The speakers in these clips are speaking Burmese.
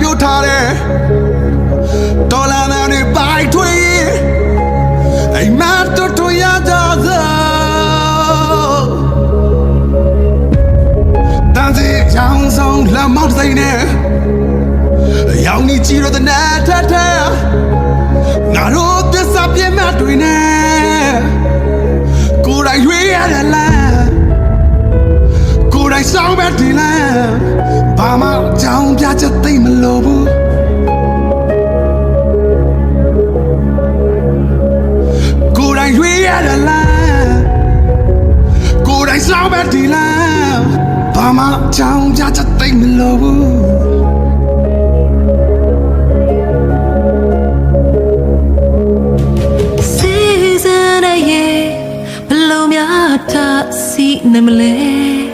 ပြုတ်ထားတယ်ဒေါ်လာတွေပိုက်ထွေးအိမ်မတော်တော်ရကြသောတန်စီရောင်ဆောင်လက်မောက်စိမ့်နဲ့ရောင်နေကြည့်ရတဲ့နာထထငါတို့သစ္စာပြည့်မတွေနဲ့ ဘာမှကြောင်ပြချက်သိမ့်မလို့ဘူးကိုယ်တိုင်ရွေးရတဲ့လမ်းကိုယ်တိုင်ဆောင်ပဲဒီလမ်းဘာမှကြောင်ပြချက်သိမ့်မလို့ဘူးစီစံရဲ့ဘလုံးများတာစီနေမလဲ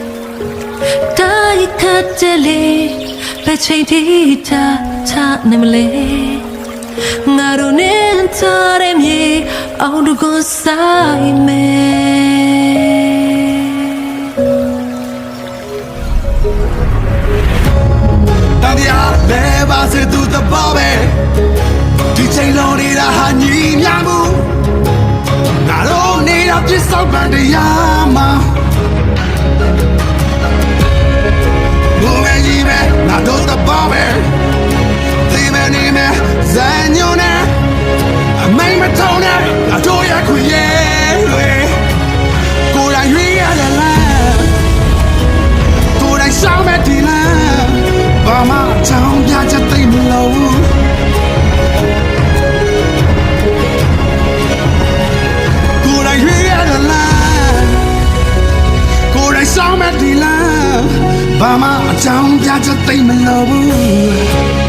တိုင်းခတ်ကြလေပဲချိန်တီတာချနေမလဲငါတို့နဲ့ထားတဲ့မြေအောင်တကွန်ဆိုင်မဲတန်တရားလဲပါစေသူတဘောပဲဒီချိန်လုံးနေတာဟာညီမြမှုငါတို့နေတာပြစ်စောက်ပန်တရားမှာ မိန်မထုံနဲ့ငါတို့ရခွေရဲ့လေကိုယ်တိုင်ရွေးရတဲ့လမ်းကိုယ်တိုင်ရှောင်းမဲ့ဒီလမ်းဘာမှအချောင်းပြချက်သိမ့်မလို့ကိုယ်တိုင်ရွေးရတဲ့လမ်းကိုယ်တိုင်ရှောင်းမဲ့ဒီလမ်းဘာမှအချောင်းပြချက်သိမ့်မလို့